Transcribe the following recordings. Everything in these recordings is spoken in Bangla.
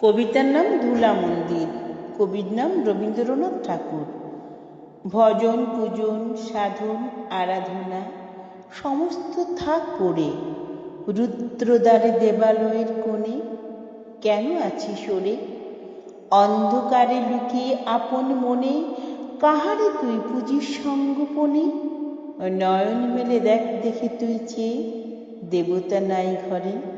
কবিতার নাম ধুলা মন্দির, কবির নাম রবীন্দ্রনাথ ঠাকুর। ভজন, পূজন, সাধন, আরাধনা, সমস্ত থাক পড়ে, রুদ্রদ্বারে দেবালয়ের কোণে কেন আছি সরে? অন্ধকারে লুকিয়ে আপন মনে কাহারে তুই পুজির সঙ্গোপনে? নয়ন মেলে দেখ দেখে তুই চেয়ে, দেবতা নাই ঘরে।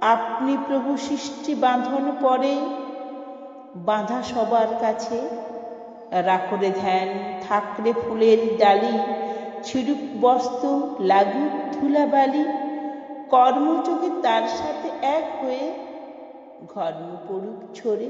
আপনি প্রভু সৃষ্টি বাঁধন পরে বাঁধা সবার কাছে। রাখরে ধ্যান থাকরে ফুলের ডালি ছিড়ুক বস্ত্র, লাগুক ধুলাবালি কর্মযোগে তার সাথে এক হয়ে ঘর্ম পড়ুক ছড়ে